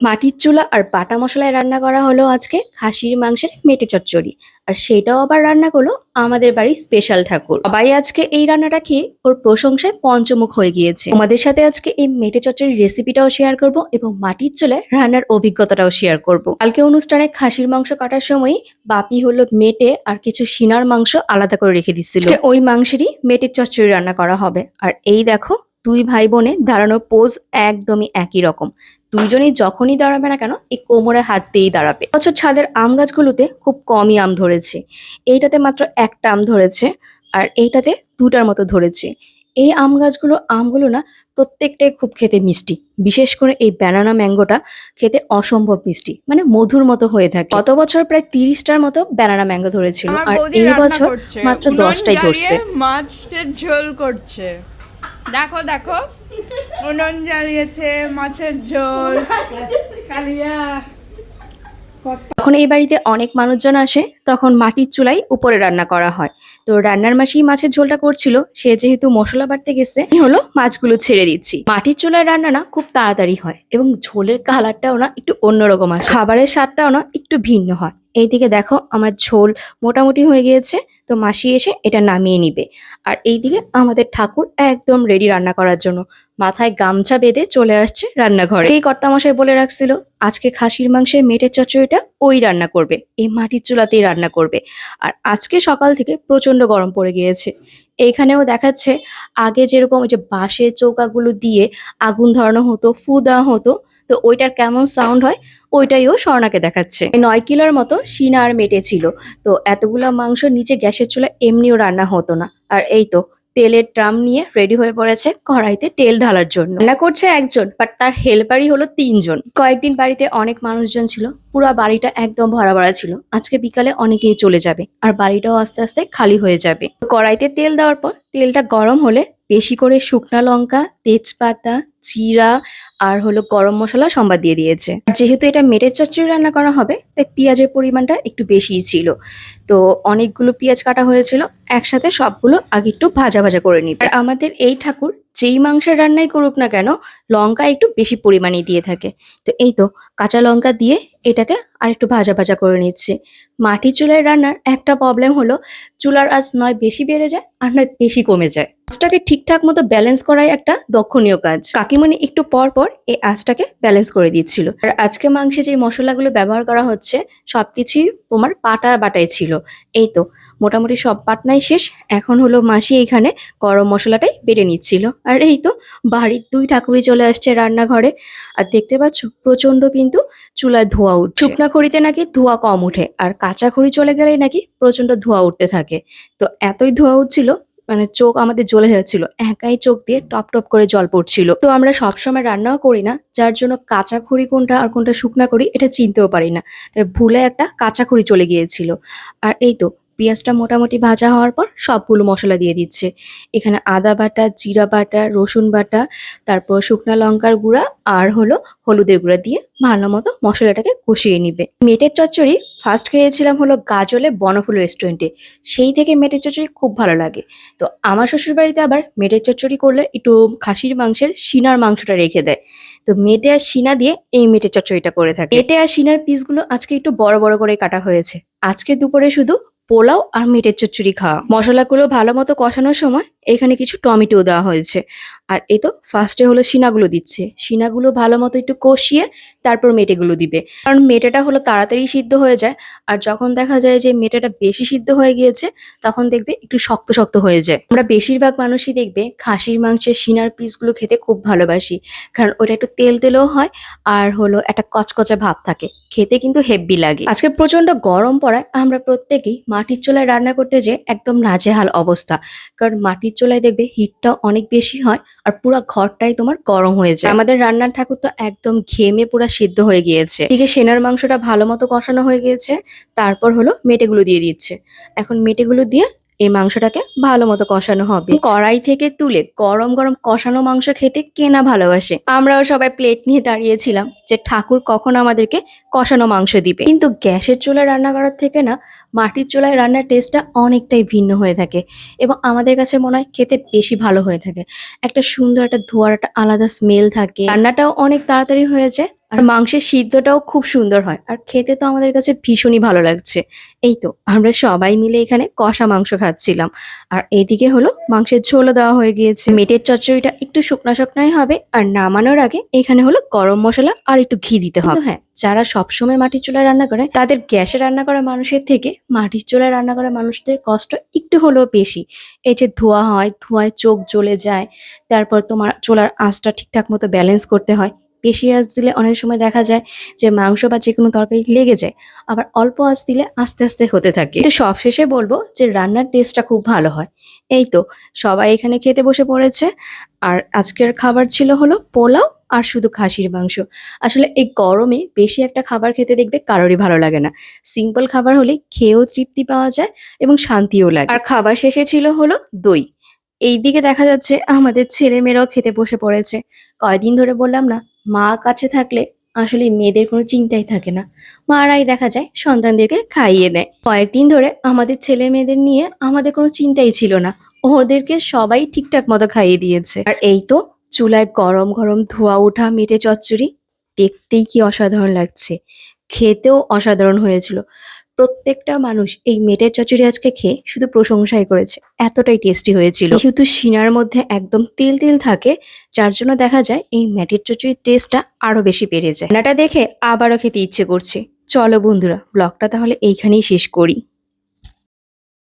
মাটির চুলা আর বাটা মশলায় রান্না করা হলো আজকে খাসির মাংসের মেটে চচ্চড়ি। আর সেটাও আবার রান্না করল আমাদের বাড়ির স্পেশাল ঠাকুর। সবাই আজকে এই রান্নাটা খেয়ে ওর প্রশংসায় পঞ্চমুখ হয়ে গিয়েছে। তোমাদের সাথে আজকে এই মেটে চচ্চড়ির রেসিপিটাও শেয়ার করব এবং মাটির চুলায় রান্নার অভিজ্ঞতাটাও শেয়ার করব। কালকে অনুষ্ঠানে খাসির মাংস কাটার সময় বাপি হলো মেটে আর কিছু সিনার মাংস আলাদা করে রেখে দিচ্ছিল ওই মাংসেরই মেটের চচ্চড়ি রান্না করা হবে। আর এই দেখো দুই ভাই বোনে দাঁড়ানোর পোজ একদমই একই রকম। দুইজনই যখনই দাঁড়াবে না কেন এই কোমরে হাত দিয়েই দাঁড়াবে। বছর ছাদের আম গাছগুলোতে খুব কমই আম ধরেছে। এইটাতে মাত্র একটা আম ধরেছে আর এইটাতে দুটার মতো ধরেছে। এই আম গাছগুলো আমগুলো না প্রত্যেকটাই খুব খেতে মিষ্টি। বিশেষ করে এই ব্যানানা ম্যাঙ্গোটা খেতে অসম্ভব মিষ্টি মানে মধুর মতো হয়ে থাকে। গত বছর প্রায় তিরিশটার মতো ব্যানানা ম্যাঙ্গো ধরেছিল আর এই বছর মাত্র দশটাই ধরছে। মাছের ঝোল করছে। দেখো দেখো। উনুন জ্বালিয়েছে, মাছের ঝোল। কালিয়া। যখন এই বাড়িতে অনেক মানুষজন আসে, তখন মাটির চুলাই উপরে রান্না করা হয়। তো রান্নার মাসি মাছের ঝোলটা করছিল, সে যেহেতু মশলা বাড়তে গেছে হলো মাছগুলো ছেড়ে দিচ্ছি। মাটির চুলায় রান্না না, খুব তাড়াতাড়ি হয় এবং ঝোলের কালারটাও না একটু অন্যরকম আসে। খাবারের স্বাদটাও না একটু ভিন্ন হয়। এইদিকে দেখো আমার ঝোল মোটামুটি হয়ে গিয়েছে, তো মাসি এসে এটা নামিয়ে নিবে। আর এইদিকে আমাদের ঠাকুর একদম রেডি রান্না করার জন্য। মাথায় গামছা বেঁধে চলে আসছে রান্নাঘরে। এই কর্তামশাই বলে রাখছিল, আজকে খাসির মাংসের মেটের চচ্চড়িটা ওই রান্না করবে, এই মাটির চুলাতেই রান্না করবে। আর আজকে সকাল থেকে প্রচণ্ড গরম পড়ে গিয়েছে। এইখানেও দেখাচ্ছে, আগে যেরকম ওই যে বাঁশের চৌকাগুলো দিয়ে আগুন ধরানো হতো ফু দেওয়া হতো তো ওইটার কেমন সাউন্ড হয়, ওইটাই ও স্বর্ণাকে দেখাচ্ছে। নয় কিলোর মতো সিনা আর মেটে ছিল, তো এতগুলা মাংস নিচে গ্যাসের চুলা এমনিও রান্না হতো না। আর এই তো, তেলের ড্রাম নিয়ে রেডি হয়ে পড়েছে কড়াইতে তেল ঢালার জন্য। রান্না করছে একজন বাট তার হেল্পারই হলো তিনজন। কয়েকদিন বাড়িতে অনেক মানুষজন ছিল, পুরা বাড়িটা একদম ভরা ভরা ছিল। আজকে বিকালে অনেকেই চলে যাবে, আর বাড়িটাও আস্তে আস্তে খালি হয়ে যাবে। কড়াইতে তেল দেওয়ার পর তেলটা গরম হলে বেশি করে শুকনা লঙ্কা, তেজপাতা, জিরা আর হলো গরম মশলা সম্বাদ দিয়ে দিয়েছে। যেহেতু এটা মেটের চচ্চড়ি রান্না করা হবে, তাই পেঁয়াজের পরিমাণটা একটু বেশিই ছিল। তো অনেকগুলো পেঁয়াজ কাটা হয়েছিল, একসাথে সবগুলো আগে একটু ভাজা ভাজা করে নিতে। আর আমাদের এই ঠাকুর যেই মাংসের রান্নাই করুক না কেন, লঙ্কা একটু বেশি পরিমাণে দিয়ে থাকে। তো এই তো কাঁচা লঙ্কা দিয়ে এটাকে আর একটু ভাজা ভাজা করে নিচ্ছে। মাটির চুলায় রান্নার একটা প্রবলেম হলো, চুলার আঁচ নয় বেশি বেড়ে যায় আর নয় বেশি কমে যায়। আঁচটাকে ঠিকঠাক মতো ব্যালেন্স করাই একটা দক্ষণীয় কাজ। কাকিমণি একটু পর পর এই আঁচটাকে ব্যালেন্স করে দিচ্ছিল। আর আজকে মাংসে যে মশলাগুলো ব্যবহার করা হচ্ছে, সবকিছুই তোমার পাটা বাটাই ছিল। এই তো, মোটামুটি সব পাটনাই শেষ। এখন হলো মাসি এখানে গরম মশলাটাই বেড়ে নিচ্ছিল। আর এই তো, বাড়ির দুই ঠাকুরই চলে আসছে রান্নাঘরে। আর দেখতে পাচ্ছ প্রচণ্ড কিন্তু চুলায় ধোয়া উঠছে। শুকনা খড়িতে নাকি ধোয়া কম উঠে আর কাঁচা খড়ি চলে গেলেই নাকি প্রচণ্ড ধোয়া উঠতে থাকে। তো এতই ধোয়া উঠছিল মানে চোখ আমাদের জ্বলে যাচ্ছিল। একাই চোখ দিয়ে টপ টপ করে জল পড়ছিল। তো আমরা সবসময় রান্নাও করি না, যার জন্য কাঁচা খড়ি কোনটা আর কোনটা শুকনা করি, এটা চিনতেও পারি না। তাই ভুলে একটা কাঁচা খড়ি চলে গিয়েছিল। আর এই তো পেঁয়াজটা মোটামুটি ভাজা হওয়ার পর সবগুলো মশলা দিয়ে দিচ্ছে। এখানে আদা বাটা, জিরা বাটা, রসুন বাটা, তারপর শুকনা লঙ্কার গুঁড়া আর হলো হলুদের গুঁড়া দিয়ে ভালো মতো মশলাটাকে কষিয়ে নিবে। মেটের চচ্চড়ি ফার্স্ট খেয়েছিলাম হলো গাজলে বনফুল রেস্টুরেন্টে সেই থেকে মেটের চচ্চড়ি খুব ভালো লাগে। তো আমার শ্বশুর বাড়িতে আবার মেটের চচ্চড়ি করলে একটু খাসির মাংসের সিনার মাংসটা রেখে দেয়। তো মেটে আর সিনা দিয়ে এই মেটের চচ্চড়িটা করে থাকে। মেটে আর সিনার পিসগুলো আজকে একটু বড় বড় করে কাটা হয়েছে। আজকে দুপুরে শুধু পোলাও আর মিটের চচ্চড়ি খাওয়া। মশলাগুলো ভালো মতো কষানোর সময় এখানে কিছু টমেটো দেওয়া হয়েছে। আর এই তো ফার্স্টে হলো সিনাগুলো দিচ্ছে। সিনাগুলো ভালো মতো একটু কষিয়ে তারপর মেটেগুলো দিবে। কারণ মেটেটা হলো তাড়াতাড়ি সিদ্ধ হয়ে যায়। আর যখন দেখা যায় যে মেটেটা বেশি সিদ্ধ হয়ে গিয়েছে, তখন দেখবে একটু শক্ত শক্ত হয়ে যায়। আমরা বেশিরভাগ মানুষই দেখবে খাসির মাংসের সিনার পিসগুলো খেতে খুব ভালোবাসি। কারণ ওটা একটু তেল তেলেও হয় আর হলো একটা কচকচা ভাব থাকে। খেতে কিন্তু হেভি লাগে। আজকে প্রচণ্ড গরম পড়ায় আমরা প্রত্যেকেই মাটির চুলায় রান্না করতে যে একদম নাজেহাল অবস্থা। কারণ মাটির চুলায় দেখবে হিটটা অনেক বেশি হয় আর পুরো ঘরটাই তোমার গরম হয়ে যায়। আমাদের রান্নার ঠাকুর তো একদম ঘেমে পুরো সিদ্ধ হয়ে গিয়েছে। এদিকে সেনার মাংসটা ভালো মতো কষানো হয়ে গিয়েছে, তারপর হলো মেটেগুলো দিয়ে দিচ্ছে। এখন মেটেগুলো দিয়ে এই মাংসটাকে ভালো মতো কষানো হবে। কড়াই থেকে তুলে গরম গরম কষানো মাংস খেতে কেনা ভালোবাসে। আমরাও সবাই প্লেট নিয়ে দাঁড়িয়েছিলাম যে ঠাকুর কখন আমাদেরকে কষানো মাংস দিবে। কিন্তু গ্যাসের চুলায় রান্না করার থেকে না, মাটির চুলায় রান্নার টেস্টটা অনেকটাই ভিন্ন হয়ে থাকে এবং আমাদের কাছে মনে হয় খেতে বেশি ভালো হয়ে থাকে। একটা সুন্দর একটা ধোয়ার একটা আলাদা স্মেল থাকে। রান্নাটাও অনেক তাড়াতাড়ি হয়ে যায়। আর মাংসের সিদ্ধটাও খুব সুন্দর হয়। আর খেতে তো আমাদের কাছে ভীষণই ভালো লাগছে। এই তো, আমরা সবাই মিলে এখানে কষা মাংস খাচ্ছিলাম। আর এদিকে হলো মাংসের ঝোলও দেওয়া হয়ে গিয়েছে। মেটের চচ্চড়িটা একটু শুকনা শুকনাই হবে। আর নামানোর আগে এখানে হলো গরম মশলা আর একটু ঘি দিতে হবে। হ্যাঁ যারা সবসময় মাটির চুলায় রান্না করে, তাদের গ্যাসে রান্না করা মানুষের থেকে মাটির চুলায় রান্না করা মানুষদের কষ্ট একটু হলেও বেশি। এই যে ধোয়া হয়, ধোঁয়ায় চোখ জ্বলে যায়, তারপর তোমার চোলার আঁচটা ঠিকঠাক মতো ব্যালেন্স করতে হয় বেশি আঁচ দিলে অনেক সময় দেখা যায় যে মাংস বা যে কোনো তরকারি লেগে যায়, আবার অল্প আঁচ দিলে আস্তে আস্তে হতে থাকে। তো সবশেষে বলব যে রান্নার টেস্টটা খুব ভালো হয়। এই তো, সবাই এখানে খেতে বসে পড়েছে। আর আজকের খাবার ছিল হলো পোলাও আর শুধু খাসির মাংস। আসলে এই গরমে বেশি একটা খাবার খেতে দেখবে কারোরই ভালো লাগে না। সিম্পল খাবার হলে খেয়েও তৃপ্তি পাওয়া যায় এবং শান্তিও লাগে। আর খাবার শেষে ছিল হলো দই। এই দিকে দেখা যাচ্ছে আমাদের ছেলে মেয়েরাও খেতে বসে পড়েছে। কয়দিন ধরে বললাম না মা কাছে থাকলে আসলে মেয়েদের কোনো চিন্তাই থাকে না। মারাই দেখা যায়, সন্তানদেরকে খাইয়ে দেয়। কয়েকদিন ধরে আমাদের ছেলে মেয়েদের নিয়ে আমাদের কোনো চিন্তাই ছিল না। ওদেরকে সবাই ঠিকঠাক মতো খাইয়ে দিয়েছে। আর এই তো চুলায় গরম গরম ধোয়া ওঠা, মেটে চচ্চড়ি, দেখতেই কি অসাধারণ লাগছে। খেতেও অসাধারণ হয়েছিল। প্রত্যেকটা মানুষ এই মেটের চচড়ি আজকে খেয়ে শুধু প্রশংসাই করেছে। এতটাই টেস্টি হয়েছিল। যেহেতু সিনার মধ্যে একদম তেল তেল থাকে, যার জন্য দেখা যায় এই মেটের চচড়ির টেস্টটা আরও বেশি বেড়ে যায়। রান্নাটা দেখে আবারও খেতে ইচ্ছে করছে। চলো বন্ধুরা ব্লগটা তাহলে এইখানেই শেষ করি।